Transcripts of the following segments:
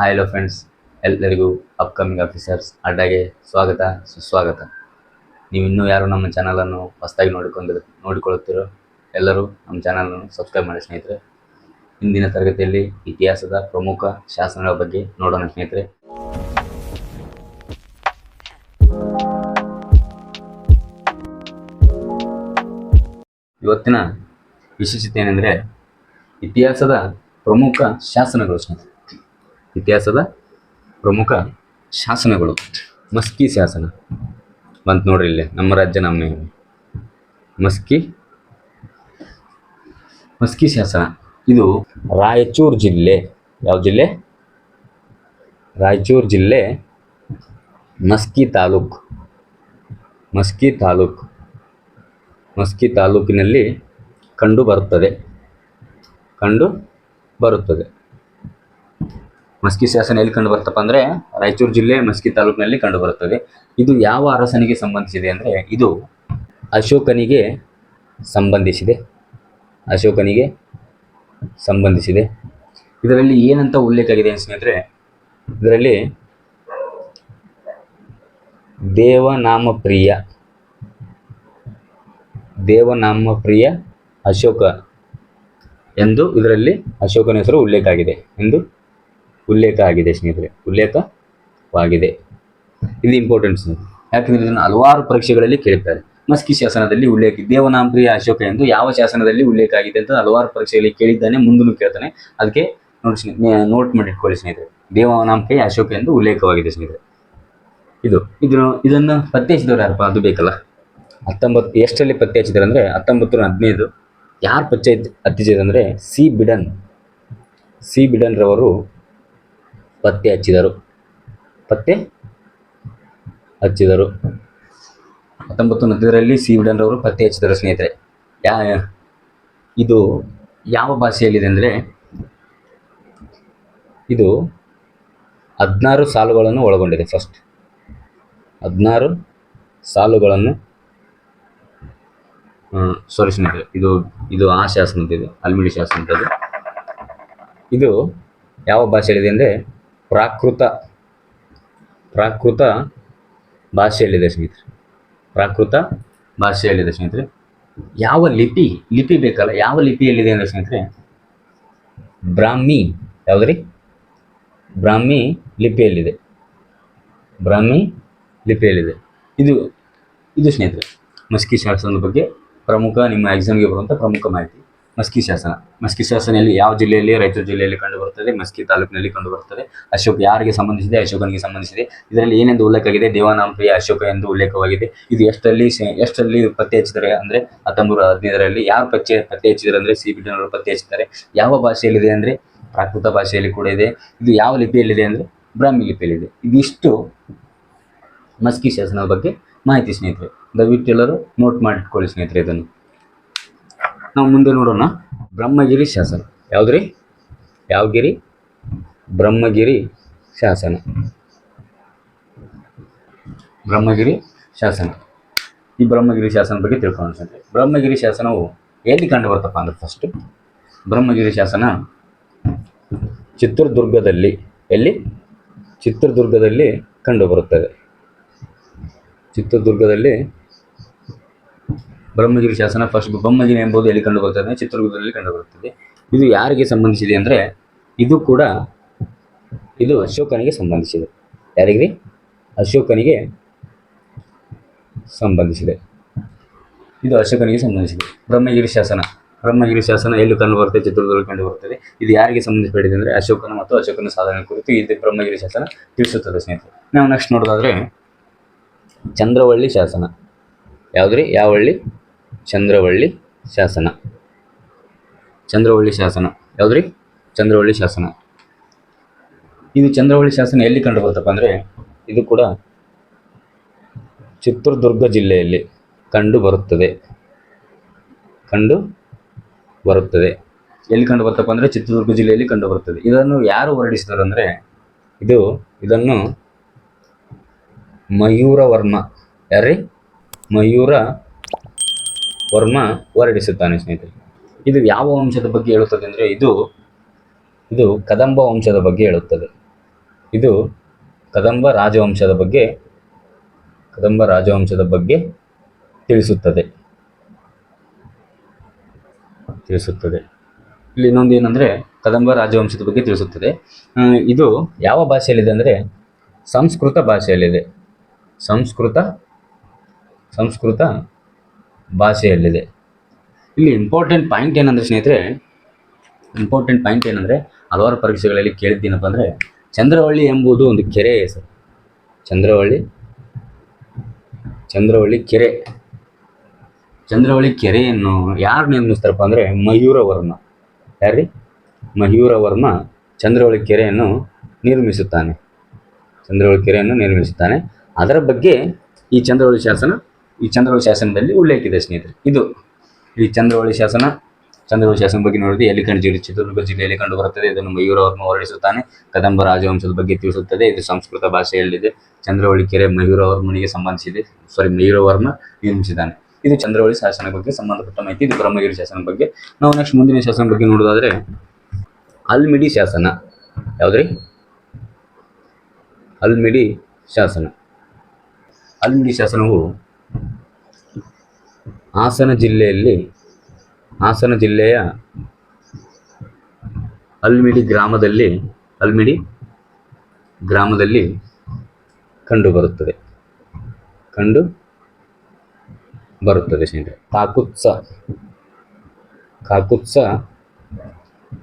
Hi hello friends ಎಲ್ಲರಿಗೂ upcoming officers ಅಡ್ಡಾಗೆ ಸ್ವಾಗತ, ಸುಸ್ವಾಗತ. ನೀವು ಇನ್ನೂ ಯಾರು ನಮ್ಮ ಚಾನಲನ್ನು ಹೊಸದಾಗಿ ನೋಡಿಕೊಂಡು, ನೋಡಿಕೊಳ್ಳುತ್ತಿರೋ ಎಲ್ಲರೂ ನಮ್ಮ ಚಾನಲನ್ನು ಸಬ್ಸ್ಕ್ರೈಬ್ ಮಾಡಿ ಸ್ನೇಹಿತರೆ. ಇಂದಿನ ತರಗತಿಯಲ್ಲಿ ಇತಿಹಾಸದ ಪ್ರಮುಖ ಶಾಸನಗಳ ಬಗ್ಗೆ ನೋಡೋಣ ಸ್ನೇಹಿತರೆ. ಇವತ್ತಿನ ವಿಶೇಷತೆ ಏನೆಂದರೆ ಇತಿಹಾಸದ ಪ್ರಮುಖ ಶಾಸನಗಳು ಸ್ನೇಹಿತರೆ. ಇತಿಹಾಸದ ಪ್ರಮುಖ ಶಾಸನಗಳು. ಮಸ್ಕಿ ಶಾಸನ. ಬಂತು ನೋಡ್ರಿ ಇಲ್ಲಿ, ನಮ್ಮ ರಾಜ್ಯ, ನಮ್ಮ ಮಸ್ಕಿ. ಮಸ್ಕಿ ಶಾಸನ. ಇದು ರಾಯಚೂರು ಜಿಲ್ಲೆ. ಯಾವ ಜಿಲ್ಲೆ? ರಾಯಚೂರು ಜಿಲ್ಲೆ, ಮಸ್ಕಿ ತಾಲೂಕು. ಮಸ್ಕಿ ತಾಲೂಕು. ಮಸ್ಕಿ ತಾಲೂಕಿನಲ್ಲಿ ಕಂಡು ಬರುತ್ತದೆ. ಕಂಡು ಬರುತ್ತದೆ. ಮಸ್ಕಿ ಶಾಸನ ಎಲ್ಲಿ ಕಂಡು ಬರ್ತಪ್ಪ ಅಂದರೆ ರಾಯಚೂರು ಜಿಲ್ಲೆ ಮಸ್ಕಿ ತಾಲೂಕಿನಲ್ಲಿ ಕಂಡು ಬರುತ್ತದೆ. ಇದು ಯಾವ ಅರಸನಿಗೆ ಸಂಬಂಧಿಸಿದೆ ಅಂದರೆ ಇದು ಅಶೋಕನಿಗೆ ಸಂಬಂಧಿಸಿದೆ. ಅಶೋಕನಿಗೆ ಸಂಬಂಧಿಸಿದೆ. ಇದರಲ್ಲಿ ಏನಂತ ಉಲ್ಲೇಖ ಆಗಿದೆ ಸ್ನೇಹಿತರೆ, ಇದರಲ್ಲಿ ದೇವನಾಮ ಪ್ರಿಯ ದೇವನಾಮ ಪ್ರಿಯ ಅಶೋಕ ಎಂದು ಇದರಲ್ಲಿ ಅಶೋಕನ ಹೆಸರು ಉಲ್ಲೇಖ ಆಗಿದೆ. ಎಂದು ಉಲ್ಲೇಖ ಆಗಿದೆ ಸ್ನೇಹಿತರೆ. ಉಲ್ಲೇಖವಾಗಿದೆ. ಇದು ಇಂಪಾರ್ಟೆಂಟ್ ಯಾಕಂದ್ರೆ ಇದನ್ನು ಹಲವಾರು ಪರೀಕ್ಷೆಗಳಲ್ಲಿ ಕೇಳಿದ್ದಾರೆ ಮಸ್ಕಿ ಶಾಸನದಲ್ಲಿ ಉಲ್ಲೇಖ ದೇವನಾಂಪ್ರಿಯ ಅಶೋಕ ಎಂದು ಯಾವ ಶಾಸನದಲ್ಲಿ ಉಲ್ಲೇಖ ಆಗಿದೆ ಅಂತ ಹಲವಾರು ಪರೀಕ್ಷೆಯಲ್ಲಿ ಕೇಳಿದ್ದಾನೆ ಮುಂದೂ ಕೇಳ್ತಾನೆ. ಅದಕ್ಕೆ ನೋಡಿ ನೋಟ್ ಮಾಡಿಟ್ಕೊಳ್ಳಿ ಸ್ನೇಹಿತರೆ. ದೇವನಾಂಪ್ರಿಯ ಅಶೋಕ ಎಂದು ಉಲ್ಲೇಖವಾಗಿದೆ ಸ್ನೇಹಿತರೆ. ಇದು ಇದನ್ನು ಇದನ್ನು ಪತ್ತೆ ಹಚ್ಚಿದವ್ರು ಯಾರಪ್ಪ? ಅದು ಬೇಕಲ್ಲ. ಹತ್ತೊಂಬತ್ತು ಎಷ್ಟರಲ್ಲಿ ಪತ್ತೆ ಹಚ್ಚಿದ್ದಾರೆ ಅಂದರೆ ಹತ್ತೊಂಬತ್ತು ಹದಿನೈದು. ಯಾರು ಪತ್ತೆ ಹತ್ತಿಸಿದ್ರು ಅಂದರೆ ಸಿ. ಬಿಡನ್. ಸಿ. ಬಿಡನ್ ರವರು ಪತ್ತೆ ಹಚ್ಚಿದರು. ಪತ್ತೆ ಹಚ್ಚಿದರು. ಹತ್ತೊಂಬತ್ತು ಹದಿನೈದರಲ್ಲಿ ಸಿ. ವಿಡನ್ ರವರು ಪತ್ತೆ ಹಚ್ಚಿದರು, ಸ್ನೇಹಿತರೆ. ಯಾ, ಇದು ಯಾವ ಭಾಷೆಯಲ್ಲಿದೆ ಅಂದರೆ ಇದು ಹದಿನಾರು ಸಾಲುಗಳನ್ನು ಒಳಗೊಂಡಿದೆ ಫಸ್ಟ್ ಹದಿನಾರು ಸಾಲುಗಳನ್ನು ಸಾರಿ ಸ್ನೇಹಿತರೆ, ಇದು ಇದು ಆ ಶಾಸನದಿದೆ ಅಲ್ಮಿಡಿ ಶಾಸನದ್ದು. ಇದು ಯಾವ ಭಾಷೆಯಲ್ಲಿದೆ ಅಂದರೆ ಪ್ರಾಕೃತ ಪ್ರಾಕೃತ ಭಾಷೆಯಲ್ಲಿದೆ ಸ್ನೇಹಿತರೆ. ಪ್ರಾಕೃತ ಭಾಷೆಯಲ್ಲಿದೆ ಸ್ನೇಹಿತರೆ. ಯಾವ ಲಿಪಿ ಲಿಪಿ ಬೇಕಲ್ಲ, ಯಾವ ಲಿಪಿಯಲ್ಲಿದೆ ಅಂದರೆ ಸ್ನೇಹಿತರೆ, ಬ್ರಾಹ್ಮಿ, ಯಾವುದ್ರಿ? ಬ್ರಾಹ್ಮಿ ಲಿಪಿಯಲ್ಲಿದೆ. ಬ್ರಾಹ್ಮಿ ಲಿಪಿಯಲ್ಲಿದೆ. ಇದು ಇದು ಸ್ನೇಹಿತರೆ, ಮಸ್ಕಿ ಶಾಸನದ ಬಗ್ಗೆ ಪ್ರಮುಖ, ನಿಮ್ಮ ಎಕ್ಸಾಮ್ಗೆ ಬರುವಂಥ ಪ್ರಮುಖ ಮಾಹಿತಿ. ಮಸ್ಕಿ ಶಾಸನ. ಮಸ್ಕಿ ಶಾಸನ ಎಲ್ಲಿ ಯಾವ ಜಿಲ್ಲೆಯಲ್ಲಿ ರಾಯಚೂರು ಜಿಲ್ಲೆಯಲ್ಲಿ ಕಂಡುಬರುತ್ತದೆ ಮಸ್ಕಿ ತಾಲೂಕಿನಲ್ಲಿ ಕಂಡುಬರುತ್ತದೆ ಅಶೋಕ್ ಯಾರಿಗೆ ಸಂಬಂಧಿಸಿದೆ? ಅಶೋಕನಿಗೆ ಸಂಬಂಧಿಸಿದೆ. ಇದರಲ್ಲಿ ಏನೆಂದು ಉಲ್ಲೇಖವಾಗಿದೆ? ದೇವನಾಂಪ್ರಿಯ ಅಶೋಕ ಎಂದು ಉಲ್ಲೇಖವಾಗಿದೆ. ಇದು ಎಷ್ಟರಲ್ಲಿ ಎಷ್ಟರಲ್ಲಿ ಪತ್ತೆ ಹಚ್ಚಿದ್ದಾರೆ ಅಂದರೆ ಹತ್ತೊಂಬತ್ತು ಹದಿನೈದರಲ್ಲಿ? ಯಾರು ಪತ್ತೆ ಪತ್ತೆ ಹಚ್ಚಿದ್ದಾರೆ ಅಂದರೆ ಸಿ. ಬಿಡನವರು ಪತ್ತೆ ಹಚ್ಚಿದ್ದಾರೆ ಯಾವ ಭಾಷೆಯಲ್ಲಿದೆ ಅಂದರೆ ಪ್ರಾಕೃತ ಭಾಷೆಯಲ್ಲಿ ಕೂಡ ಇದೆ. ಇದು ಯಾವ ಲಿಪಿಯಲ್ಲಿದೆ ಅಂದರೆ ಬ್ರಾಹ್ಮಿ ಲಿಪಿಯಲ್ಲಿದೆ. ಇದಿಷ್ಟು ಮಸ್ಕಿ ಶಾಸನದ ಬಗ್ಗೆ ಮಾಹಿತಿ ಸ್ನೇಹಿತರೆ. ದಯವಿಟ್ಟು ಎಲ್ಲರೂ ನೋಟ್ ಮಾಡಿಟ್ಕೊಳ್ಳಿ ಸ್ನೇಹಿತರೆ ಇದನ್ನು. ನಾವು ಮುಂದೆ ನೋಡೋಣ. ಬ್ರಹ್ಮಗಿರಿ ಶಾಸನ. ಯಾವುದ್ರಿ? ಯಾವ ಗಿರಿ ಬ್ರಹ್ಮಗಿರಿ ಶಾಸನ. ಬ್ರಹ್ಮಗಿರಿ ಶಾಸನ. ಈ ಬ್ರಹ್ಮಗಿರಿ ಶಾಸನ ಬಗ್ಗೆ ತಿಳ್ಕೊಂಡು ಸಂತೆ. ಬ್ರಹ್ಮಗಿರಿ ಶಾಸನವು ಎಲ್ಲಿ ಕಂಡು ಬರ್ತಪ್ಪ ಅಂದ್ರೆ ಫಸ್ಟ್ ಬ್ರಹ್ಮಗಿರಿ ಶಾಸನ ಚಿತ್ರದುರ್ಗದಲ್ಲಿ. ಎಲ್ಲಿ? ಚಿತ್ರದುರ್ಗದಲ್ಲಿ ಕಂಡುಬರುತ್ತದೆ ಚಿತ್ರದುರ್ಗದಲ್ಲಿ ಬ್ರಹ್ಮಗಿರಿ ಶಾಸನ ಫಸ್ಟ್ ಬ್ರಹ್ಮಗಿರಿ ಎಂಬುದು ಎಲ್ಲಿ ಕಂಡು ಬರ್ತದೆ ಚಿತ್ರದುರ್ಗದಲ್ಲಿ ಕಂಡು ಬರುತ್ತದೆ ಇದು ಯಾರಿಗೆ ಸಂಬಂಧಿಸಿದೆ ಅಂದರೆ ಇದು ಕೂಡ ಇದು ಅಶೋಕನಿಗೆ ಸಂಬಂಧಿಸಿದೆ. ಯಾರಿಗೆ ಅಶೋಕನಿಗೆ ಸಂಬಂಧಿಸಿದೆ. ಇದು ಅಶೋಕನಿಗೆ ಸಂಬಂಧಿಸಿದೆ. ಬ್ರಹ್ಮಗಿರಿ ಶಾಸನ ಬ್ರಹ್ಮಗಿರಿ ಶಾಸನ ಎಲ್ಲಿ ಕಂಡು ಬರುತ್ತೆ ಚಿತ್ರದುರ್ಗದಲ್ಲಿ ಕಂಡು ಬರುತ್ತದೆ ಇದು ಯಾರಿಗೆ ಸಂಬಂಧಿಸಿದೆ ಅಂದರೆ ಅಶೋಕನ ಮತ್ತು ಅಶೋಕನ ಸಾಧನೆ ಕುರಿತು ಇದು ಬ್ರಹ್ಮಗಿರಿ ಶಾಸನ ತಿಳಿಸುತ್ತದೆ ಸ್ನೇಹಿತರೆ. ನಾವು ನೆಕ್ಸ್ಟ್ ನೋಡೋದಾದ್ರೆ ಚಂದ್ರವಳ್ಳಿ ಶಾಸನ. ಯಾವುದ್ರಿ? ಯಾವ ಹಳ್ಳಿ ಚಂದ್ರವಳ್ಳಿ ಶಾಸನ. ಚಂದ್ರವಳ್ಳಿ ಶಾಸನ. ಯಾವುದ್ರಿ? ಚಂದ್ರವಳ್ಳಿ ಶಾಸನ. ಇದು ಚಂದ್ರವಳ್ಳಿ ಶಾಸನ ಎಲ್ಲಿ ಕಂಡು ಬರುತ್ತಪ್ಪ ಅಂದರೆ ಇದು ಕೂಡ ಚಿತ್ರದುರ್ಗ ಜಿಲ್ಲೆಯಲ್ಲಿ ಕಂಡು ಬರುತ್ತದೆ. ಕಂಡು ಬರುತ್ತದೆ. ಎಲ್ಲಿ ಕಂಡು ಬರ್ತಪ್ಪ ಅಂದರೆ ಚಿತ್ರದುರ್ಗ ಜಿಲ್ಲೆಯಲ್ಲಿ ಕಂಡು ಬರುತ್ತದೆ. ಇದನ್ನು ಯಾರು ಹೊರಡಿಸಿದರು ಅಂದರೆ ಇದು, ಇದನ್ನು ಮಯೂರ ವರ್ಮ ಯಾರ್ರಿ? ಮಯೂರ ವರ್ಮ ಹೊರಡಿಸುತ್ತಾನೆ ಸ್ನೇಹಿತರೆ. ಇದು ಯಾವ ವಂಶದ ಬಗ್ಗೆ ಹೇಳುತ್ತದೆ ಅಂದರೆ ಇದು ಇದು ಕದಂಬ ವಂಶದ ಬಗ್ಗೆ ಹೇಳುತ್ತದೆ. ಇದು ಕದಂಬ ರಾಜವಂಶದ ಬಗ್ಗೆ, ಕದಂಬ ರಾಜವಂಶದ ಬಗ್ಗೆ ತಿಳಿಸುತ್ತದೆ. ತಿಳಿಸುತ್ತದೆ. ಇಲ್ಲಿ ಇನ್ನೊಂದು ಏನಂದರೆ ಕದಂಬ ರಾಜವಂಶದ ಬಗ್ಗೆ ತಿಳಿಸುತ್ತದೆ. ಇದು ಯಾವ ಭಾಷೆಯಲ್ಲಿದೆ ಅಂದರೆ ಸಂಸ್ಕೃತ ಭಾಷೆಯಲ್ಲಿದೆ. ಸಂಸ್ಕೃತ ಸಂಸ್ಕೃತ ಭಾಷೆಯಲ್ಲಿದೆ. ಇಲ್ಲಿ ಇಂಪಾರ್ಟೆಂಟ್ ಪಾಯಿಂಟ್ ಏನಂದರೆ ಸ್ನೇಹಿತರೆ ಇಂಪಾರ್ಟೆಂಟ್ ಪಾಯಿಂಟ್ ಏನಂದರೆ ಹಲವಾರು ಪರೀಕ್ಷೆಗಳಲ್ಲಿ ಕೇಳಿದ್ದೇನಪ್ಪ ಅಂದರೆ ಚಂದ್ರವಳ್ಳಿ ಎಂಬುದು ಒಂದು ಕೆರೆ ಹೆಸರು. ಚಂದ್ರವಳ್ಳಿ ಚಂದ್ರವಳ್ಳಿ ಕೆರೆ. ಚಂದ್ರವಳ್ಳಿ ಕೆರೆಯನ್ನು ಯಾರು ನಿರ್ಮಿಸ್ತಾರಪ್ಪ ಅಂದರೆ ಮಯೂರವರ್ಮ ಯಾರ್ರಿ? ಮಯೂರವರ್ಮ ಚಂದ್ರವಳ್ಳಿ ಕೆರೆಯನ್ನು ನಿರ್ಮಿಸುತ್ತಾನೆ. ಚಂದ್ರವಳ್ಳಿ ಕೆರೆಯನ್ನು ನಿರ್ಮಿಸುತ್ತಾನೆ. ಅದರ ಬಗ್ಗೆ ಈ ಚಂದ್ರವಳ್ಳಿ ಶಾಸನ ಈ ಚಂದ್ರವಳಿ ಶಾಸನದಲ್ಲಿ ಉಲ್ಲೇಖಿದೆ ಸ್ನೇಹಿತರೆ. ಇದು ಈ ಚಂದ್ರವಳಿ ಶಾಸನ ಚಂದ್ರವಳಿ ಶಾಸನ ಬಗ್ಗೆ ನೋಡಿದ್ರೆ ಎಲಿಕಂಡ್ ಜಿಲ್ಲೆ, ಚಿತ್ರದುರ್ಗ ಜಿಲ್ಲೆಯಲ್ಲಿ ಕಂಡು ಬರುತ್ತದೆ ಇದನ್ನು ಮಯೂರವರ್ಮ ಹೊರಡಿಸುತ್ತಾನೆ. ಕದಂಬ ರಾಜವಂಶದ ಬಗ್ಗೆ ತಿಳಿಸುತ್ತದೆ. ಇದು ಸಂಸ್ಕೃತ ಭಾಷೆಯಲ್ಲಿದೆ. ಚಂದ್ರವಳಿ ಕೆರೆ ಮಯೂರವರ್ಮನಿಗೆ ಸಂಬಂಧಿಸಿದೆ. ಸಾರಿ ಮಯೂರವರ್ಮ ನಿರ್ಮಿಸಿದ್ದಾನೆ. ಇದು ಚಂದ್ರವಳಿ ಶಾಸನ ಬಗ್ಗೆ ಸಂಬಂಧಪಟ್ಟ ಮಾಹಿತಿ. ಇದು ಬ್ರಹ್ಮಗಿರಿ ಶಾಸನ ಬಗ್ಗೆ. ನಾವು ನೆಕ್ಸ್ಟ್ ಮುಂದಿನ ಶಾಸನ ಬಗ್ಗೆ ನೋಡೋದಾದ್ರೆ ಅಲ್ಮಿಡಿ ಶಾಸನ. ಯಾವುದ್ರಿ? ಅಲ್ಮಿಡಿ ಶಾಸನ. ಅಲ್ಮಿಡಿ ಶಾಸನವು ಹಾಸನ ಜಿಲ್ಲೆಯಲ್ಲಿ, ಹಾಸನ ಜಿಲ್ಲೆಯ ಅಲ್ಮಿಡಿ ಗ್ರಾಮದಲ್ಲಿ ಅಲ್ಮಿಡಿ ಗ್ರಾಮದಲ್ಲಿ ಕಂಡುಬರುತ್ತದೆ ಕಂಡು ಬರುತ್ತದೆ ಸ್ನೇಹಿತರೆ. ಕಾಕುತ್ಸ.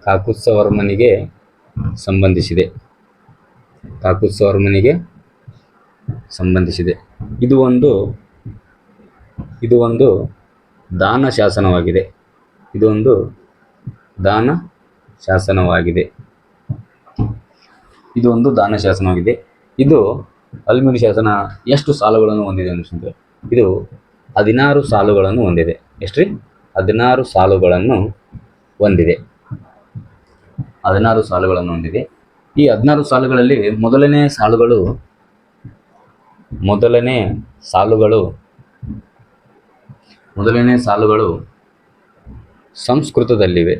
ಕಾಕುತ್ಸ ವರ್ಮನಿಗೆ ಸಂಬಂಧಿಸಿದೆ. ಕಾಕುತ್ಸವರ್ಮನಿಗೆ ಸಂಬಂಧಿಸಿದೆ. ಇದು ಒಂದು ಇದು ಒಂದು ದಾನ ಶಾಸನವಾಗಿದೆ. ಇದು ಒಂದು ದಾನ ಶಾಸನವಾಗಿದೆ. ಇದು ಒಂದು ದಾನ ಶಾಸನವಾಗಿದೆ. ಇದು ಅಲ್ಮಿಡಿ ಶಾಸನ ಎಷ್ಟು ಸಾಲುಗಳನ್ನು ಹೊಂದಿದೆ ಅನಿಸುತ್ತೆ ಇದು ಹದಿನಾರು ಸಾಲುಗಳನ್ನು ಹೊಂದಿದೆ. ಎಷ್ಟ್ರಿ? ಹದಿನಾರು ಸಾಲುಗಳನ್ನು ಹೊಂದಿದೆ. ಹದಿನಾರು ಸಾಲುಗಳನ್ನು ಹೊಂದಿದೆ. ಈ ಹದಿನಾರು ಸಾಲುಗಳಲ್ಲಿ ಮೊದಲನೇ ಸಾಲುಗಳು ಮೊದಲನೇ ಸಾಲುಗಳು ಮೊದಲನೇ ಸಾಲುಗಳು ಸಂಸ್ಕೃತದಲ್ಲಿವೆ.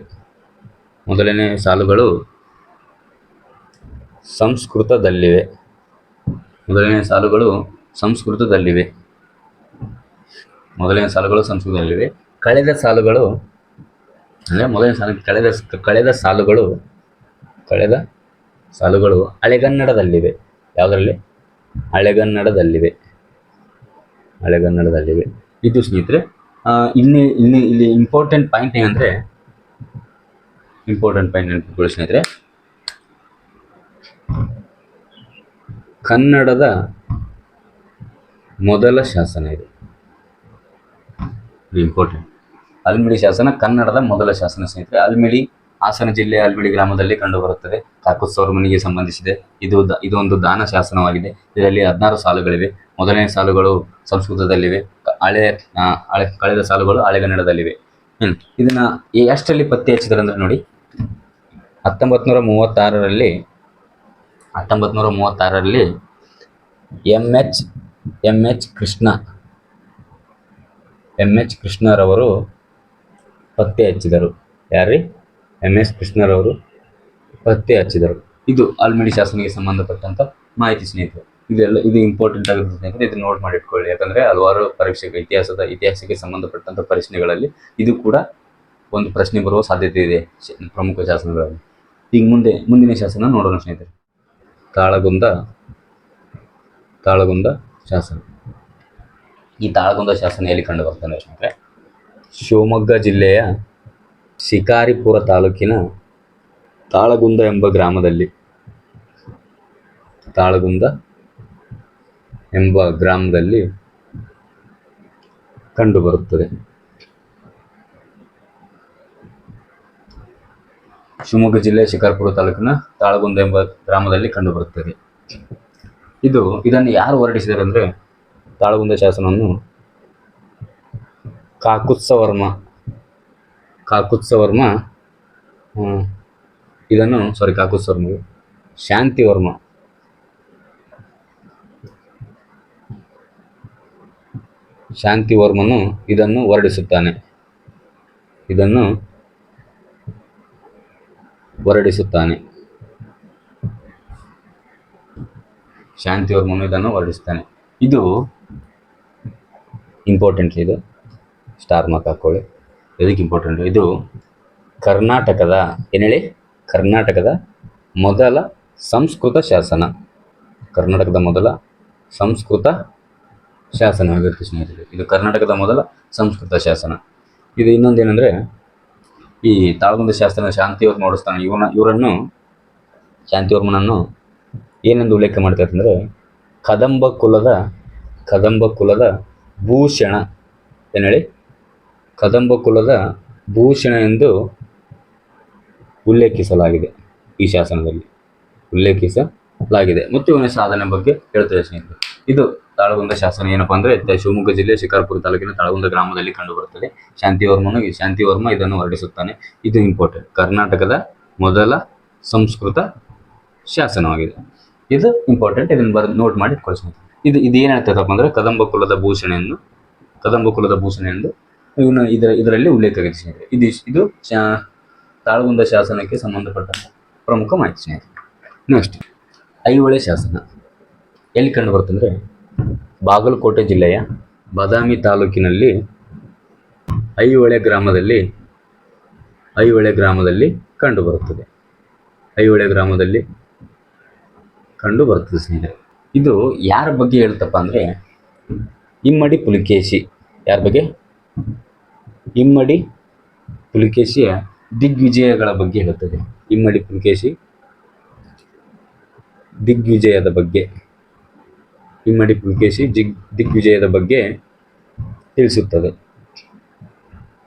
ಮೊದಲನೇ ಸಾಲುಗಳು ಸಂಸ್ಕೃತದಲ್ಲಿವೆ. ಮೊದಲನೇ ಸಾಲುಗಳು ಸಂಸ್ಕೃತದಲ್ಲಿವೆ. ಮೊದಲನೇ ಸಾಲುಗಳು ಸಂಸ್ಕೃತದಲ್ಲಿವೆ. ಕಳೆದ ಸಾಲುಗಳು ಅಂದರೆ ಮೊದಲನೇ ಸಾಲು, ಕಳೆದ ಕಳೆದ ಸಾಲುಗಳು ಕಳೆದ ಸಾಲುಗಳು ಹಳೆಗನ್ನಡದಲ್ಲಿವೆ ಯಾವುದರಲ್ಲಿ? ಹಳೆಗನ್ನಡದಲ್ಲಿವೆ ಹಳೆಗನ್ನಡದಲ್ಲಿವೆ ಇದು ಸ್ನೇಹಿತರೆ ಇಲ್ಲಿ ಇಲ್ಲಿ ಇಲ್ಲಿ ಇಂಪಾರ್ಟೆಂಟ್ ಪಾಯಿಂಟ್ ಏನಂದರೆ ಇಂಪಾರ್ಟೆಂಟ್ ಪಾಯಿಂಟ್ ನೆನಪಿಟ್ಕೊಳ್ಳಿ ಸ್ನೇಹಿತರೆ. ಕನ್ನಡದ ಮೊದಲ ಶಾಸನ ಇದು. ಇಂಪಾರ್ಟೆಂಟ್ ಅಲ್ಮಿಡಿ ಶಾಸನ ಕನ್ನಡದ ಮೊದಲ ಶಾಸನ ಸ್ನೇಹಿತರೆ. ಅಲ್ಮಿಡಿ ಹಾಸನ ಜಿಲ್ಲೆಯ ಅಲ್ಬಿಡಿ ಗ್ರಾಮದಲ್ಲಿ ಕಂಡುಬರುತ್ತದೆ. ಕಾಕುತ್ಸವರ್ಮನಿಗೆ ಸಂಬಂಧಿಸಿದೆ. ಇದು ಇದೊಂದು ದಾನ ಶಾಸನವಾಗಿದೆ. ಇದರಲ್ಲಿ ಹದಿನಾರು ಸಾಲುಗಳಿವೆ. ಮೊದಲನೇ ಸಾಲುಗಳು ಸಂಸ್ಕೃತದಲ್ಲಿವೆ. ಹಳೆ ಹಳೆ, ಕಳೆದ ಸಾಲುಗಳು ಹಳೆಗನ್ನಡದಲ್ಲಿವೆ ಇದನ್ನ ಎ- ಎಷ್ಟರಲ್ಲಿ ಪತ್ತೆ ಹಚ್ಚಿದ್ರೆ ಅಂದ್ರೆ ನೋಡಿ. ಹತ್ತೊಂಬತ್ತು ನೂರ ಮೂವತ್ತಾರರಲ್ಲಿ ಹತ್ತೊಂಬತ್ತು ನೂರ ಮೂವತ್ತಾರರಲ್ಲಿ M H M H Krishna M H ಕೃಷ್ಣರವರು ಪತ್ತೆ ಹಚ್ಚಿದರು. ಯಾರ್ರಿ? ಎಂ ಎಸ್ ಕೃಷ್ಣರವರು ಪತ್ತೆ ಹಚ್ಚಿದರು. ಇದು ಆಲ್ಮಿಡಿ ಶಾಸನಿಗೆ ಸಂಬಂಧಪಟ್ಟಂತ ಮಾಹಿತಿ ಸ್ನೇಹಿತರು. ಇದೆಲ್ಲ ಇದು ಇಂಪಾರ್ಟೆಂಟ್ ಆಗಿರುತ್ತೆ ಸ್ನೇಹಿತರೆ ಇದು ನೋಟ್ ಮಾಡಿ ಇಟ್ಕೊಳ್ಳಿ ಯಾಕಂದ್ರೆ ಹಲವಾರು ಪರೀಕ್ಷೆಗೆ, ಇತಿಹಾಸದ ಇತಿಹಾಸಕ್ಕೆ ಸಂಬಂಧಪಟ್ಟಂತ ಪ್ರಶ್ನೆಗಳಲ್ಲಿ ಇದು ಕೂಡ ಒಂದು ಪ್ರಶ್ನೆ ಬರುವ ಸಾಧ್ಯತೆ ಇದೆ ಪ್ರಮುಖ ಶಾಸನಗಳಲ್ಲಿ. ಈಗ ಮುಂದೆ ಮುಂದಿನ ಶಾಸನ ನೋಡೋಣ ಸ್ನೇಹಿತರೆ. ತಾಳಗುಂದ ತಾಳಗುಂದ ಶಾಸನ. ಈ ತಾಳಗುಂದ ಶಾಸನ ಎಲ್ಲಿ ಕಂಡು ಬರ್ತಾನೆ ಸ್ನೇಹಿತರೆ? ಶಿವಮೊಗ್ಗ ಜಿಲ್ಲೆಯ ಶಿಕಾರಿಪುರ ತಾಲೂಕಿನ ತಾಳಗುಂದ ಎಂಬ ಗ್ರಾಮದಲ್ಲಿ. ತಾಳಗುಂದ ಎಂಬ ಗ್ರಾಮದಲ್ಲಿ ಕಂಡುಬರುತ್ತದೆ. ಶಿವಮೊಗ್ಗ ಜಿಲ್ಲೆ ಶಿಕಾರಿಪುರ ತಾಲೂಕಿನ ತಾಳಗುಂದ ಎಂಬ ಗ್ರಾಮದಲ್ಲಿ ಕಂಡುಬರುತ್ತದೆ. ಇದು, ಇದನ್ನು ಯಾರು ಹೊರಡಿಸಿದ್ದಾರೆ ಅಂದರೆ ತಾಳಗುಂದ ಶಾಸನವನ್ನು ಕಾಕುತ್ಸವರ್ಮ ಕಾಕುತ್ಸವರ್ಮ ಇದನ್ನು ಸಾರಿ ಕಾಕುತ್ಸವರ್ಮ, ಶಾಂತಿವರ್ಮ. ಶಾಂತಿವರ್ಮನು ಇದನ್ನು ಹೊರಡಿಸುತ್ತಾನೆ. ಇದನ್ನು ಹೊರಡಿಸುತ್ತಾನೆ. ಶಾಂತಿವರ್ಮನು ಇದನ್ನು ಹೊರಡಿಸುತ್ತಾನೆ. ಇದು ಇಂಪಾರ್ಟೆಂಟ್ ಇದು. ಸ್ಟಾರ್ ಮಾರ್ಕ್ ಹಾಕ್ಕೊಳ್ಳಿ ಎದಕ್ಕೆ ಇಂಪಾರ್ಟೆಂಟ್ ಇದು ಕರ್ನಾಟಕದ, ಏನು ಹೇಳಿ? ಕರ್ನಾಟಕದ ಮೊದಲ ಸಂಸ್ಕೃತ ಶಾಸನ. ಕರ್ನಾಟಕದ ಮೊದಲ ಸಂಸ್ಕೃತ ಶಾಸನವಾಗಿರುತ್ತೆ ಸ್ನೇಹಿತರೆ. ಇದು ಕರ್ನಾಟಕದ ಮೊದಲ ಸಂಸ್ಕೃತ ಶಾಸನ. ಇದು ಇನ್ನೊಂದು ಏನಂದರೆ, ಈ ತಾಳಗುಂದ ಶಾಸನ ಶಾಂತಿಯವರು ನೋಡಿಸ್ತಾನೆ ಇವನ ಇವರನ್ನು, ಶಾಂತಿವರ್ಮನನ್ನು ಏನೆಂದು ಉಲ್ಲೇಖ ಮಾಡ್ತಾರೆ ಅಂದರೆ ಕದಂಬ ಕುಲದ ಕದಂಬ ಕುಲದ ಭೂಷಣ. ಏನು ಹೇಳಿ? ಕದಂಬ ಕುಲದ ಭೂಷಣ ಎಂದು ಉಲ್ಲೇಖಿಸಲಾಗಿದೆ ಈ ಶಾಸನದಲ್ಲಿ. ಉಲ್ಲೇಖಿಸಲಾಗಿದೆ. ಮತ್ತು ಇವನ ಸಾಧನೆ ಬಗ್ಗೆ ಹೇಳ್ತೇವೆ ಸ್ನೇಹಿತರೆ. ಇದು ತಾಳಗುಂದ ಶಾಸನ ಏನಪ್ಪಾ ಅಂದ್ರೆ ಶಿವಮೊಗ್ಗ ಜಿಲ್ಲೆ ಶಿಕಾರ್ಪುರ ತಾಲೂಕಿನ ತಾಳಗುಂದ ಗ್ರಾಮದಲ್ಲಿ ಕಂಡುಬರುತ್ತದೆ. ಶಾಂತಿವರ್ಮನು ಶಾಂತಿವರ್ಮ ಇದನ್ನು ಹೊರಡಿಸುತ್ತಾನೆ ಇದು ಇಂಪಾರ್ಟೆಂಟ್ ಕರ್ನಾಟಕದ ಮೊದಲ ಸಂಸ್ಕೃತ ಶಾಸನವಾಗಿದೆ. ಇದು ಇಂಪಾರ್ಟೆಂಟ್ ಇದನ್ನು ಬರ್ ನೋಟ್ ಮಾಡಿ ಕಳಿಸ್ಬೇಕು ಇದು ಇದು ಏನು ಹೇಳ್ತದಪ್ಪ ಅಂದ್ರೆ, ಕದಂಬ ಕುಲದ ಭೂಷಣೆಯನ್ನು, ಕದಂಬ ಕುಲದ ಭೂಷಣ ಎಂದು ಇವನು ಇದರ, ಇದರಲ್ಲಿ ಉಲ್ಲೇಖ ಆಗಿದೆ ಸ್ನೇಹಿತರೆ. ಇದು ಇದು ತಾಳಗುಂದ ಶಾಸನಕ್ಕೆ ಸಂಬಂಧಪಟ್ಟ ಪ್ರಮುಖ ಮಾಹಿತಿ ಸ್ನೇಹಿತರೆ. ನೆಕ್ಸ್ಟ್, ಐಹೊಳೆ ಶಾಸನ. ಎಲ್ಲಿ ಕಂಡು ಬರ್ತಂದ್ರೆ ಬಾಗಲಕೋಟೆ ಜಿಲ್ಲೆಯ ಬಾದಾಮಿ ತಾಲೂಕಿನಲ್ಲಿ ಐಹೊಳೆ ಗ್ರಾಮದಲ್ಲಿ ಐಹೊಳೆ ಗ್ರಾಮದಲ್ಲಿ ಕಂಡು ಬರುತ್ತದೆ. ಐಹೊಳೆ ಗ್ರಾಮದಲ್ಲಿ ಕಂಡು ಬರ್ತದೆ ಸ್ನೇಹಿತರೆ. ಇದು ಯಾರ ಬಗ್ಗೆ ಹೇಳ್ತಪ್ಪ ಅಂದರೆ, ಇಮ್ಮಡಿ ಪುಲಿಕೇಶಿ ಯಾರ ಬಗ್ಗೆ? ಇಮ್ಮಡಿ ಪುಲಿಕೇಶಿಯ ದಿಗ್ವಿಜಯಗಳ ಬಗ್ಗೆ ಹೇಳುತ್ತದೆ. ಇಮ್ಮಡಿ ಪುಲಿಕೇಶಿ ದಿಗ್ವಿಜಯದ ಬಗ್ಗೆ, ಇಮ್ಮಡಿ ಪುಲಿಕೇಶಿ ದಿಗ್ ದಿಗ್ವಿಜಯದ ಬಗ್ಗೆ ತಿಳಿಸುತ್ತದೆ.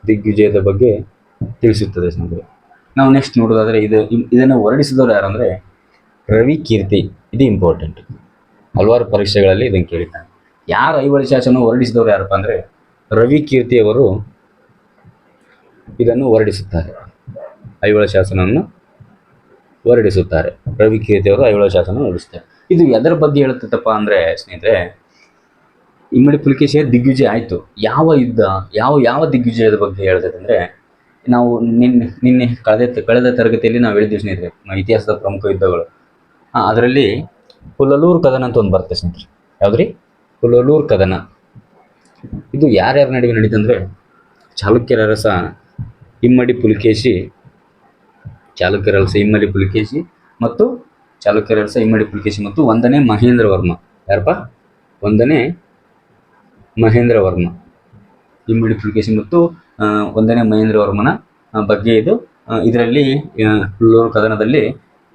ದಿಗ್ವಿಜಯದ ಬಗ್ಗೆ ತಿಳಿಸುತ್ತದೆ ಸ್ನೇಹಿತರೆ. ನಾವು ನೆಕ್ಸ್ಟ್ ನೋಡೋದಾದರೆ ಇದು ಇದನ್ನು ಹೊರಡಿಸಿದವರು ಯಾರಂದರೆ ರವಿ ಕೀರ್ತಿ. ಇದು ಇಂಪಾರ್ಟೆಂಟ್ ಹಲವಾರು ಪರೀಕ್ಷೆಗಳಲ್ಲಿ ಇದನ್ನು ಕೇಳಿದ್ದಾರೆ. ಯಾರು ಐವಳಿ ಶಾಸನ ಹೊರಡಿಸಿದವರು ಯಾರಪ್ಪ ಅಂದರೆ ರವಿ ಕೀರ್ತಿಯವರು ಇದನ್ನು ಹೊರಡಿಸುತ್ತಾರೆ. ಐಹೊಳೆ ಶಾಸನವನ್ನು ಹೊರಡಿಸುತ್ತಾರೆ. ರವಿ ಕೀರ್ತಿಯವರು ಐವಳ ಶಾಸನ ಹೊರಡಿಸುತ್ತಾರೆ. ಇದು ಎದರ ಬಗ್ಗೆ ಹೇಳುತ್ತಪ್ಪ ಅಂದರೆ ಸ್ನೇಹಿತರೆ, ಇಮ್ಮಡಿ ಪುಲಿಕೇಶಿಯ ದಿಗ್ವಿಜಯ ಆಯಿತು. ಯಾವ ಯುದ್ಧ, ಯಾವ ಯಾವ ದಿಗ್ವಿಜಯದ ಬಗ್ಗೆ ಅಂದರೆ, ನಾವು ನಿನ್ನೆ ನಿನ್ನೆ ಕಳೆದ ಕಳೆದ ತರಗತಿಯಲ್ಲಿ ನಾವು ಹೇಳಿದ್ವಿ ಸ್ನೇಹಿತರೆ, ಇತಿಹಾಸದ ಪ್ರಮುಖ ಯುದ್ಧಗಳು. ಹಾಂ ಅದರಲ್ಲಿ ಹುಲ್ಲಲೂರು ಕದನ ಅಂತ ಒಂದು ಬರುತ್ತೆ ಸ್ನೇಹಿತರೆ. ಯಾವುದ್ರಿ? ಹುಲ್ಲಲೂರು ಕದನ. ಇದು ಯಾರ್ಯಾರ ನಡುವೆ ನಡೀತಂದರೆ, ಚಾಲುಕ್ಯರ ಅರಸ ಇಮ್ಮಡಿ ಪುಲಿಕೇಶಿ, ಚಾಲುಕ್ಯರ ಇಮ್ಮಡಿ ಪುಲಿಕೇಶಿ ಮತ್ತು ಚಾಲುಕ್ಯರ ಇಮ್ಮಡಿ ಪುಲಿಕೇಶಿ ಮತ್ತು ಒಂದನೇ ಮಹೇಂದ್ರ ವರ್ಮ. ಯಾರಪ್ಪ? ಒಂದನೇ ಮಹೇಂದ್ರ ವರ್ಮ. ಇಮ್ಮಡಿ ಪುಲಿಕೇಶಿ ಮತ್ತು ಒಂದನೇ ಮಹೇಂದ್ರ ವರ್ಮನ ಬಗ್ಗೆ ಇದು ಇದರಲ್ಲಿ ಕದನದಲ್ಲಿ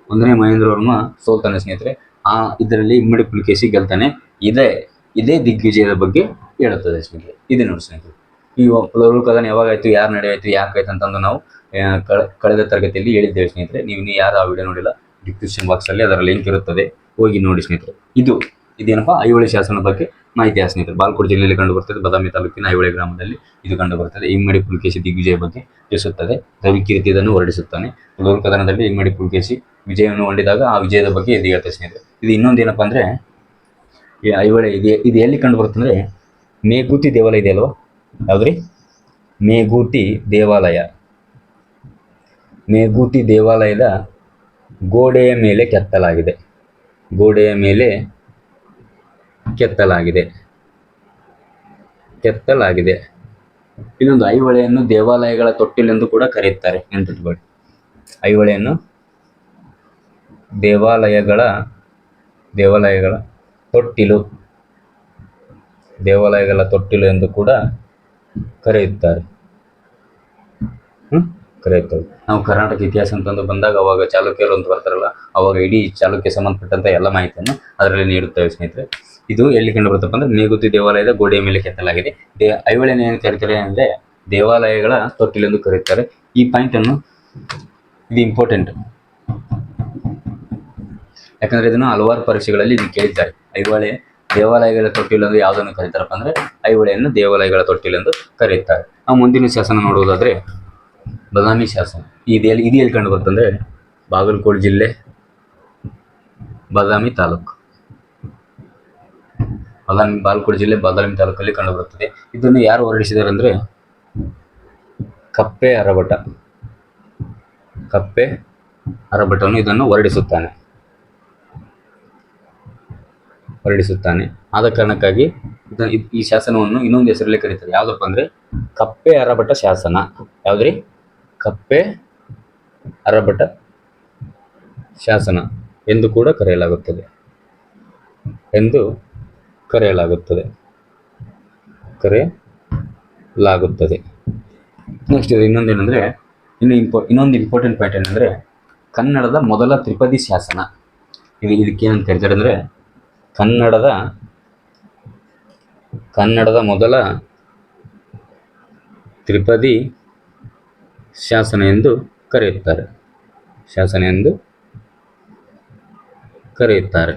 ಒಂದನೇ ಮಹೇಂದ್ರ ವರ್ಮ ಸೋಲ್ತಾನೆ ಸ್ನೇಹಿತರೆ. ಆ, ಇದರಲ್ಲಿ ಇಮ್ಮಡಿ ಪುಲಿಕೇಶಿ ಗೆಲ್ತಾನೆ. ಇದೇ ಇದೇ ದಿಗ್ವಿಜಯದ ಬಗ್ಗೆ ಹೇಳುತ್ತದೆ ಸ್ನೇಹಿತರೆ. ಇದೇ ನೋಡಿ ಸ್ನೇಹಿತರೆ. ಈ ಪುಲ್ಲೂರು ಕದನ ಯಾವಾಗ ಆಯ್ತು, ಯಾರು ನಡೆ ಆಯ್ತು ಯಾಕೆ ಆಯ್ತು ಅಂತಂದು ನಾವು ಕಳೆದ ತರಗತಿಯಲ್ಲಿ ಹೇಳಿದ್ದೇವೆ ಸ್ನೇಹಿತರೆ. ನೀವು ಯಾರು ಆ ವಿಡಿಯೋ ನೋಡಿಲ್ಲ ಡಿಸ್ಕ್ರಿಪ್ಷನ್ ಬಾಕ್ಸಲ್ಲಿ ಅದರ ಲಿಂಕ್ ಇರುತ್ತದೆ. ಹೋಗಿ ನೋಡಿ ಸ್ನೇಹಿತರೆ. ಇದು, ಇದೇನಪ್ಪ? ಐಹೊಳೆ ಶಾಸನ ಬಗ್ಗೆ ಮಾಹಿತಿ ಆ ಸ್ನೇಹಿತರೆ? ಬಾಲ್ಕೋಟ್ ಜಿಲ್ಲೆಯಲ್ಲಿ ಕಂಡು ಬರ್ತದೆ. ಬದಾಮಿ ತಾಲೂಕಿನ ಐಹೊಳೆ ಗ್ರಾಮದಲ್ಲಿ ಇದು ಕಂಡು ಬರ್ತದೆ. ಇಮ್ಮಡಿ ಪುಲ್ಕೇಶಿ ದಿಗ್ವಿಜಯ ಬಗ್ಗೆ ತಿಳಿಸುತ್ತದೆ. ರವಿ ಕೀರ್ತಿ ಇದನ್ನು ಹೊರಡಿಸುತ್ತಾನೆ. ಪುಲೂರು ಕದನದಲ್ಲಿ ಇಮ್ಮಡಿ ಪುಲ್ಕೇಶಿ ವಿಜಯವನ್ನು ಹೊಂದಿದಾಗ ಆ ವಿಜಯದ ಬಗ್ಗೆ ಇದು ಹೇಳ್ತದೆ ಸ್ನೇಹಿತರೆ? ಇದು ಇನ್ನೊಂದು ಏನಪ್ಪ ಅಂದರೆ, ಈ ಐಹೊಳೆ, ಇದು ಇದು ಎಲ್ಲಿ ಕಂಡು ಬರುತ್ತಂದ್ರೆ, ಮೇಕೂತಿ ದೇವಾಲಯ ಇದೆ ಅಲ್ವಾ? ಯಾವ್ದ್ರಿ ಮೇಗೂಟಿ ದೇವಾಲಯ. ಮೇಗೂಟಿ ದೇವಾಲಯದ ಗೋಡೆಯ ಮೇಲೆ ಕೆತ್ತಲಾಗಿದೆ. ಗೋಡೆಯ ಮೇಲೆ ಕೆತ್ತಲಾಗಿದೆ. ಕೆತ್ತಲಾಗಿದೆ. ಇನ್ನೊಂದು ಐಹೊಳೆಯನ್ನು ದೇವಾಲಯಗಳ ತೊಟ್ಟಿಲೆಂದು ಕೂಡ ಕರೆಯುತ್ತಾರೆ. ನೆನಪಿಟ್ಕೊಳ್ಳಿ ಐಹೊಳೆಯನ್ನು ದೇವಾಲಯಗಳ ದೇವಾಲಯಗಳ ತೊಟ್ಟಿಲು ದೇವಾಲಯಗಳ ತೊಟ್ಟಿಲು ಎಂದು ಕೂಡ ಕರೆಯುತ್ತಾರೆ. ಹ್ಮ್? ಕರೆಯುತ್ತಾರೆ. ನಾವು ಕರ್ನಾಟಕ ಇತಿಹಾಸ ಅಂತಂದು ಬಂದಾಗ ಅವಾಗ ಚಾಲುಕ್ಯರು ಅಂತ ಬರ್ತಾರಲ್ಲ, ಅವಾಗ ಇಡೀ ಚಾಲುಕ್ಯ ಸಂಬಂಧಪಟ್ಟಂತ ಎಲ್ಲ ಮಾಹಿತಿಯನ್ನು ಅದರಲ್ಲಿ ನೀಡುತ್ತೇವೆ ಸ್ನೇಹಿತರೆ. ಇದು ಎಲ್ಲಿ ಕಂಡು ಬರುತ್ತಪ್ಪ ಅಂದ್ರೆ ನೀಗುತಿ ದೇವಾಲಯದ ಗೋಡೆಯ ಮೇಲೆ ಕೆತ್ತಲಾಗಿದೆ. ದೇ ಐಹೊಳೆನ ಏನು ಕರೀತಾರೆ ಅಂದ್ರೆ ದೇವಾಲಯಗಳ ತೊಟ್ಟಿಲೆಂದು ಕರೆಯುತ್ತಾರೆ ಈ ಪಾಯಿಂಟ್ ಅನ್ನು ಇದು ಇಂಪಾರ್ಟೆಂಟ್ ಯಾಕಂದ್ರೆ ಇದನ್ನು ಹಲವಾರು ಪರೀಕ್ಷೆಗಳಲ್ಲಿ ಇದು ಕೇಳಿದ್ದಾರೆ ಐಹೊಳೆ ದೇವಾಲಯಗಳ ತೊಟ್ಟಿಲು ಎಂದು ಯಾವುದನ್ನು ಕರೀತಾರಪ್ಪ ಅಂದ್ರೆ ಐಹೊಳೆಯನ್ನು ದೇವಾಲಯಗಳ ತೊಟ್ಟಿಲು ಎಂದು ಕರೆಯುತ್ತಾರೆ ನಾವು ಮುಂದಿನ ಶಾಸನ ನೋಡುವುದಾದ್ರೆ ಬದಾಮಿ ಶಾಸನ. ಎಲ್ಲಿ ಇದು ಎಲ್ಲಿ ಕಂಡು ಬರ್ತಂದ್ರೆ ಬಾಗಲಕೋಟೆ ಜಿಲ್ಲೆ ಬಾದಾಮಿ ತಾಲೂಕು. ಬಾದಾಮಿ ಬಾಗಲಕೋಟೆ ಜಿಲ್ಲೆ ಬಾದಾಮಿ ತಾಲೂಕಲ್ಲಿ ಕಂಡುಬರುತ್ತದೆ ಇದನ್ನು ಯಾರು ಹೊರಡಿಸಿದ್ದಾರೆ ಅಂದ್ರೆ ಕಪ್ಪೆ ಅರಭಟ ಕಪ್ಪೆ ಅರಭಟನು ಇದನ್ನು ಹೊರಡಿಸುತ್ತಾನೆ. ಹೊರಡಿಸುತ್ತಾನೆ. ಆದ ಕಾರಣಕ್ಕಾಗಿ ಈ ಶಾಸನವನ್ನು ಇನ್ನೊಂದು ಹೆಸರಲ್ಲಿ ಕರೀತಾರೆ. ಯಾವುದಪ್ಪ ಅಂದ್ರೆ ಕಪ್ಪೆ ಅರಭಟ ಶಾಸನ. ಯಾವುದ್ರಿ? ಕಪ್ಪೆ ಅರಭಟ ಶಾಸನ ಎಂದು ಕೂಡ ಕರೆಯಲಾಗುತ್ತದೆ. ಎಂದು ಕರೆಯಲಾಗುತ್ತದೆ. ಕರೆಯಲಾಗುತ್ತದೆ. ನೆಕ್ಸ್ಟ್ ಇದು ಇನ್ನೊಂದೇನೆಂದರೆ, ಇನ್ನು ಇಂಪೋ ಇನ್ನೊಂದು ಇಂಪಾರ್ಟೆಂಟ್ ಪಾಯಿಂಟ್ ಏನಂದರೆ, ಕನ್ನಡದ ಮೊದಲ ತ್ರಿಪದಿ ಶಾಸನ. ಇದು ಇದಕ್ಕೆ ಏನಂತ ಕರೀತಾರೆ ಅಂದರೆ ಕನ್ನಡದ ಕನ್ನಡದ ಮೊದಲ ತ್ರಿಪದಿ ಶಾಸನ ಎಂದು ಕರೆಯುತ್ತಾರೆ. ಶಾಸನ ಎಂದು ಕರೆಯುತ್ತಾರೆ.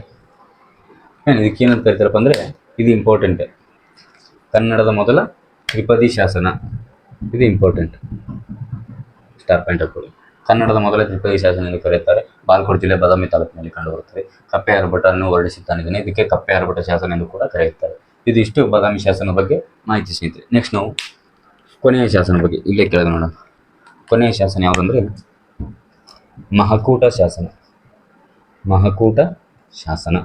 ಏನು ಇದಕ್ಕೆ ಏನಂತ ಕರೀತಾರಪ್ಪ ಅಂದರೆ ಇದು ಇಂಪಾರ್ಟೆಂಟ್ ಕನ್ನಡದ ಮೊದಲ ತ್ರಿಪದಿ ಶಾಸನ. ಇದು ಇಂಪಾರ್ಟೆಂಟ್ ಸ್ಟಾರ್ ಪಾಯಿಂಟ್ ಹಾಕೊಳ್ಳಿ ಕನ್ನಡದ ಮೊದಲ ತ್ರಿಪದಿ ಶಾಸನ ಎಂದು ಕರೆಯುತ್ತಾರೆ. ಬಾಲ್ಕೋಟ್ ಜಿಲ್ಲೆ ಬಾದಾಮಿ ತಾಲೂಕಿನಲ್ಲಿ ಕಂಡುಬರುತ್ತದೆ. ಕಪ್ಪೆ ಅರಬಟನ್ನು ಹೊರಡಿಸುತ್ತಾನಿದ್ದಾನೆ ಇದಕ್ಕೆ ಕಪ್ಪೆ ಅರಬಟ ಶಾಸನ ಎಂದು ಕೂಡ ಕರೆಯುತ್ತಾರೆ. ಇದಿಷ್ಟು ಬದಾಮಿ ಶಾಸನ ಬಗ್ಗೆ ಮಾಹಿತಿ ಸ್ನೇಹಿತರೆ. ನೆಕ್ಸ್ಟ್ ನಾವು ಕೊನೆಯ ಶಾಸನ ಬಗ್ಗೆ ಇಲ್ಲೇ ಕೇಳಿದ ನೋಡೋಣ. ಕೊನೆಯ ಶಾಸನ ಯಾವುದಂದ್ರೆ ಮಹಕೂಟ ಶಾಸನ. ಮಹಕೂಟ ಶಾಸನ.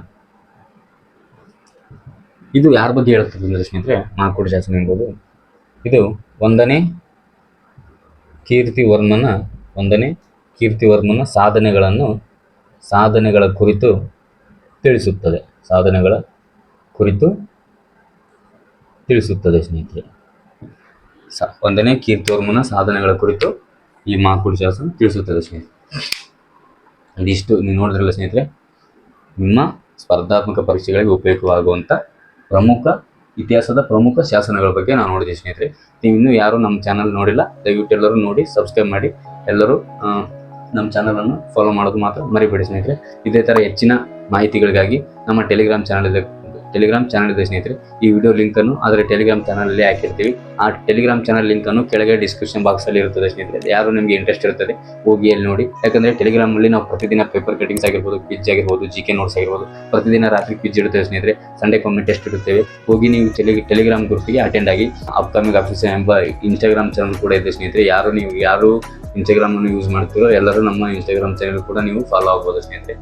ಇದು ಯಾರ ಬಗ್ಗೆ ಹೇಳುತ್ತದೆ ಅಂದರೆ ಸ್ನೇಹಿತರೆ, ಮಹಾಕೂಟ ಶಾಸನ ಎಂಬುದು ಇದು ಒಂದನೇ ಕೀರ್ತಿವರ್ಮನ ಒಂದನೇ ಕೀರ್ತಿವರ್ಮನ ಸಾಧನೆಗಳನ್ನು, ಸಾಧನೆಗಳ ಕುರಿತು ತಿಳಿಸುತ್ತದೆ. ಸಾಧನೆಗಳ ಕುರಿತು ತಿಳಿಸುತ್ತದೆ ಸ್ನೇಹಿತರೆ. ಸ, ಒಂದನೇ ಕೀರ್ತಿವರ್ಮನ ಸಾಧನೆಗಳ ಕುರಿತು ಈ ಮಾಕುಡಿ ಶಾಸನ ತಿಳಿಸುತ್ತದೆ ಸ್ನೇಹಿತರೆ. ಇದಿಷ್ಟು ನೀವು ನೋಡಿದ್ರಲ್ಲ ಸ್ನೇಹಿತರೆ, ನಿಮ್ಮ ಸ್ಪರ್ಧಾತ್ಮಕ ಪರೀಕ್ಷೆಗಳಿಗೆ ಉಪಯುಕ್ತವಾಗುವಂಥ ಪ್ರಮುಖ ಇತಿಹಾಸದ ಪ್ರಮುಖ ಶಾಸನಗಳ ಬಗ್ಗೆ ನಾವು ನೋಡಿದ್ದೀವಿ ಸ್ನೇಹಿತರೆ. ನೀವು ಇನ್ನೂ ಯಾರು ನಮ್ಮ ಚಾನಲ್ ನೋಡಿಲ್ಲ, ದಯವಿಟ್ಟು ಎಲ್ಲರೂ ನೋಡಿ, ಸಬ್ಸ್ಕ್ರೈಬ್ ಮಾಡಿ ಎಲ್ಲರೂ ನಮ್ಮ ಚಾನಲನ್ನು ಫಾಲೋ ಮಾಡೋದು ಮಾತ್ರ ಮರಿಬೇಡಿ ಸ್ನೇಹಿತರೆ. ಇದೇ ಥರ ಹೆಚ್ಚಿನ ಮಾಹಿತಿಗಳಿಗಾಗಿ ನಮ್ಮ ಟೆಲಿಗ್ರಾಮ್ ಚಾನಲ್ ಇದೆ ಟೆಲಿಗ್ರಾಮ್ ಚಾನಲ್ ಇದೆ ಸ್ನೇಹಿತರೆ. ಈ ವಿಡಿಯೋ ಲಿಂಕನ್ನು ಅದರ ಟೆಲಿಗ್ರಾಮ್ ಚಾನಲಲ್ಲಿ ಹಾಕಿರ್ತೀವಿ. ಆ ಟೆಲಿಗ್ರಾಮ್ ಚಾನಲ್ ಲಿಂಕನ್ನು ಕೆಳಗೆ ಡಿಸ್ಕ್ರಿಪ್ಷನ್ ಬಾಕ್ಸಲ್ಲಿ ಇರುತ್ತದೆ ಸ್ನೇಹಿತರೆ. ಯಾರು ನಿಮಗೆ ಇಂಟ್ರೆಸ್ಟ್ ಇರ್ತದೆ ಹೋಗಿ ಅಲ್ಲಿ ನೋಡಿ. ಯಾಕಂದರೆ ಟೆಲಿಗ್ರಾಮಲ್ಲಿ ನಾವು ಪ್ರತಿದಿನ ಪೇಪರ್ ಕಟಿಂಗ್ಸ್ ಆಗಿರ್ಬೋದು ಕ್ವಿಜ್ ಆಗಿರ್ಬೋದು ಜಿ ಕೆ ನೋಟ್ಸ್ ಆಗಿರ್ಬೋದು, ಪ್ರತಿದಿನ ರಾತ್ರಿ ಕ್ವಿಜ್ ಇರುತ್ತದೆ ಸ್ನೇಹಿತರೆ. ಸಂಡೇ ಕಾಮೆಂಟ್ ಟೆಸ್ಟ್ ಇರುತ್ತೇವೆ ಹೋಗಿ ನೀವು ಟೆಲಿ ಟೆಲಿಗ್ರಾಮ್ ಗ್ರೂಪ್ಗೆ ಅಟೆಂಡ್ ಆಗಿ ಅಪ್ಕಮಿಂಗ್ ಆಫೀಸ್ ಎಂಬ ಇನ್ಸ್ಟಾಗ್ರಾಮ್ ಚಾನಲ್ ಕೂಡ ಇದೆ ಸ್ನೇಹಿತರೆ. ಯಾರು ನೀವು, ಯಾರು ಇನ್ಸ್ಟಾಗ್ರಾಮನ್ನು ಯೂಸ್ ಮಾಡ್ತೀರೋ ಎಲ್ಲರೂ ನಮ್ಮ ಇನ್ಸ್ಟಾಗ್ರಾಮ್ ಚಾನಲ್ ಕೂಡ ನೀವು ಫಾಲೋ ಆಗ್ಬೋದು ಸ್ನೇಹಿತರೆ.